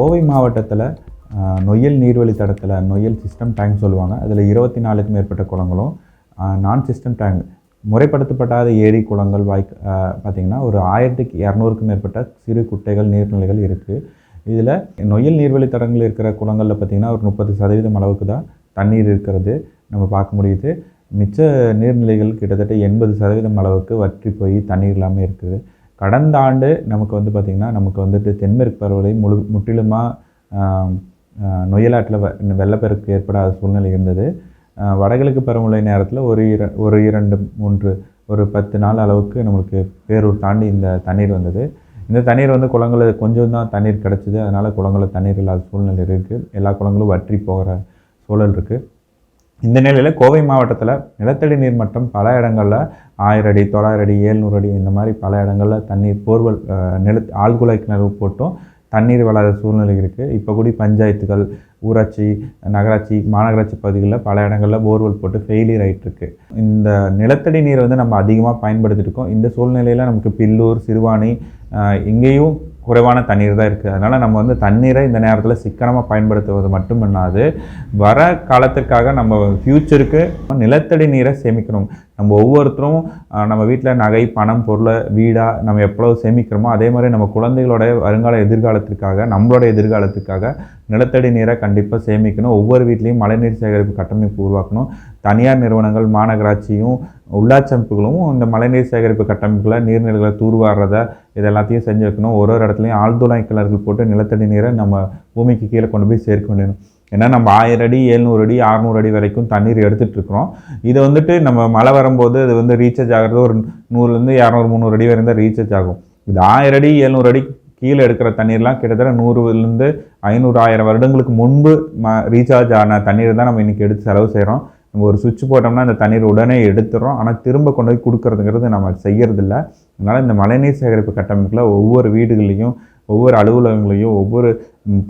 கோவை மாவட்டத்தில் நொய்யல் நீர்வழி தடத்தில் நொய்யல் சிஸ்டம் டேங்க் சொல்லுவாங்க. அதில் இருபத்தி நாலுக்கும் மேற்பட்ட குளங்களும் நான் சிஸ்டம் டேங்க் முறைப்படுத்தப்படாத ஏரி குளங்கள் வாய் பார்த்திங்கன்னா ஒரு ஆயிரத்துக்கு இரநூறுக்கும் மேற்பட்ட சிறு குட்டைகள் நீர்நிலைகள் இருக்குது இதில் நொய்யல் நீர்வழி தடங்கள் இருக்கிற குளங்களில் பார்த்திங்கன்னா ஒரு முப்பது சதவீதம் அளவுக்கு தான் தண்ணீர் இருக்கிறது. நம்ம பார்க்க முடியுது. மிச்ச நீர்நிலைகள் கிட்டத்தட்ட எண்பது சதவீதம் அளவுக்கு வற்றி போய் தண்ணீர் இல்லாமல் இருக்குது. கடந்த ஆண்டு நமக்கு வந்து பார்த்திங்கன்னா நமக்கு வந்துட்டு தென்மேற்கு பருவலை முழு முற்றிலுமாக நொயலாட்டில் வெள்ளப்பெருக்கு ஏற்படாத சூழ்நிலை இருந்தது. வடகிழக்கு பருவமழை நேரத்தில் ஒரு இர ஒரு இரண்டு மூன்று ஒரு பத்து நாள் அளவுக்கு நம்மளுக்கு பேரூர் தாண்டி இந்த தண்ணீர் வந்தது. இந்த தண்ணீர் வந்து குளங்களில் கொஞ்சம் தான் தண்ணீர் கிடச்சிது. அதனால் குளங்களில் தண்ணீர் இல்லாத சூழ்நிலை இருக்குது எல்லா குளங்களும் வற்றி போகிற சூழல் இருக்குது இந்த நிலையில் கோவை மாவட்டத்தில் நிலத்தடி நீர் மட்டம் பல இடங்களில் ஆயிரம் அடி தொள்ளாயிரம் அடி ஏழ்நூறு அடி இந்த மாதிரி பல இடங்களில் தண்ணீர் போர்வெல் நில ஆழ்குழாய் கிணறு போட்டும் தண்ணீர் வளாத சூழ்நிலை இருக்குது இப்போ கூட பஞ்சாயத்துகள் ஊராட்சி நகராட்சி மாநகராட்சி பகுதிகளில் பல இடங்களில் போர்வெல் போட்டு ஃபெயிலியர் ஆகிட்டுருக்கு இந்த நிலத்தடி நீரை வந்து நம்ம அதிகமாக பயன்படுத்திட்டு இருக்கோம். இந்த சூழ்நிலையில் நமக்கு பில்லூர் சிறுவாணி இங்கேயும் குறைவான தண்ணீர் தான் இருக்குது. அதனால் நம்ம வந்து தண்ணீரை இந்த நேரத்தில் சிக்கனமாக பயன்படுத்துவது மட்டுமல்லாது வர காலத்திற்காக நம்ம ஃப்யூச்சருக்கு நிலத்தடி நீரை சேமிக்கணும். நம்ம ஒவ்வொருத்தரும் நம்ம வீட்டில் நகை பணம் பொருளை வீடாக நம்ம எவ்வளோ சேமிக்கிறோமோ அதே மாதிரி நம்ம குழந்தைகளோட வருங்கால எதிர்காலத்திற்காக நம்மளோட எதிர்காலத்துக்காக நிலத்தடி நீரை கண்டிப்பாக சேமிக்கணும். ஒவ்வொரு வீட்லேயும் மழைநீர் சேகரிப்பு கட்டமைப்பு உருவாக்கணும். தனியார் நிறுவனங்கள் மாநகராட்சியும் உள்ளாட்சி அமைப்புகளும் இந்த மழைநீர் சேகரிப்பு கட்டமைப்பில் நீர்நிலைகளை தூர்வாடுறத இது எல்லாத்தையும் செஞ்சு வைக்கணும். ஒரு ஒரு இடத்துலையும் ஆழ்துளை கிணறுகள் போட்டு நிலத்தடி நீரை நம்ம பூமிக்கு கீழே கொண்டு போய் சேர்க்க வேண்டும் ஏன்னா நம்ம ஆயிரம் அடி எழுநூறு அடி அறநூறு அடி வரைக்கும் தண்ணீர் எடுத்துகிட்டு இருக்கிறோம் இது வந்துட்டு நம்ம மழை வரும்போது அது வந்து ரீசார்ஜ் ஆகிறது ஒரு நூறுலேருந்து இரநூறு முந்நூறு அடி வரையும் தான் ரீசார்ஜ் ஆகும். இது ஆயிரம் அடி எழுநூறு அடி கீழே எடுக்கிற தண்ணீர்லாம் கிட்டத்தட்ட நூறுலேருந்து ஐநூறு ஆயிரம் வருடங்களுக்கு முன்பு ம ரீசார்ஜ் ஆன தண்ணீர் தான் நம்ம இன்றைக்கி எடுத்து செலவு செய்கிறோம் நம்ம ஒரு சுவிட்ச் போட்டோம்னா அந்த தண்ணீர் உடனே எடுத்துடுறோம். ஆனால் திரும்ப கொண்டு போய் கொடுக்குறதுங்கிறது நம்ம செய்யறதில்ல. அதனால் இந்த மழைநீர் சேகரிப்பு கட்டமைப்பில் ஒவ்வொரு வீடுகள்லையும் ஒவ்வொரு அலுவலகங்களையும் ஒவ்வொரு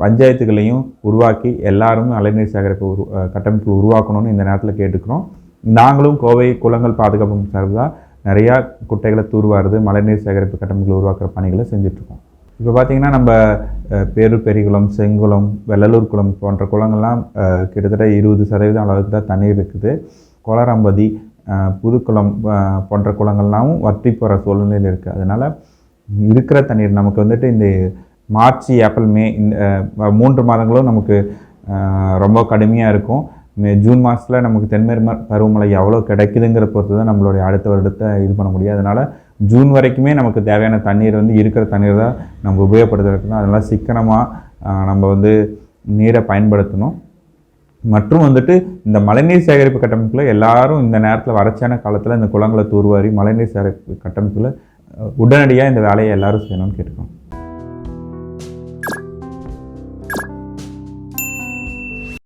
பஞ்சாயத்துகளையும் உருவாக்கி எல்லாரும் அலைநீர் சேகரிப்பு உரு கட்டமைப்பு உருவாக்கணும்னு இந்த நேரத்தில் கேட்டுக்கிறோம். நாங்களும் கோவை குளங்கள் பாதுகாப்பு சார்பாக நிறையா குட்டைகளை தூர்வாருது மழைநீர் சேகரிப்பு கட்டமைப்புகளை உருவாக்குற பணிகளை செஞ்சுட்ருக்கோம். இப்போ பார்த்திங்கன்னா நம்ம பேரு பெரிகுளம் செங்குளம் வெள்ளலூர் குளம் போன்ற குளங்கள்லாம் கிட்டத்தட்ட இருபது சதவீதம் அளவுக்கு தான் தண்ணீர் இருக்குது. கொளரம்பதி புதுக்குளம் போன்ற குளங்கள்லாம் வற்றி போகிற சூழ்நிலையில் இருக்குது அதனால் இருக்கிற தண்ணீர். நமக்கு வந்துட்டு இந்த மார்ச் ஏப்ரல் மே இந்த மூன்று மாதங்களும் நமக்கு ரொம்ப கடுமையாக இருக்கும். மே ஜூன் மாதத்தில் நமக்கு தென்மேற்கு ம- பருவமழை எவ்வளோ கிடைக்குதுங்கிற பொறுத்து தான் நம்மளுடைய அடுத்த வருடத்தை இது பண்ண முடியும். அதனால் ஜூன் வரைக்குமே நமக்கு தேவையான தண்ணீர் வந்து இருக்கிற தண்ணீர் தான் நம்ம உபயோகப்படுத்துறதுக்கு அதனால் சிக்கனமாக நம்ம வந்து நீரை பயன்படுத்தணும். மற்றும் வந்துட்டு இந்த மழைநீர் சேகரிப்பு கட்டமைப்பில் எல்லாரும் இந்த நேரத்தில் வறட்சியான காலத்தில் இந்த குளங்களை தூர்வாரி மழைநீர் சேகரிப்பு கட்டமைப்பில் உடனடியாக இந்த வேலையை எல்லாரும் செய்யணும்னு கேட்டுக்கோங்க.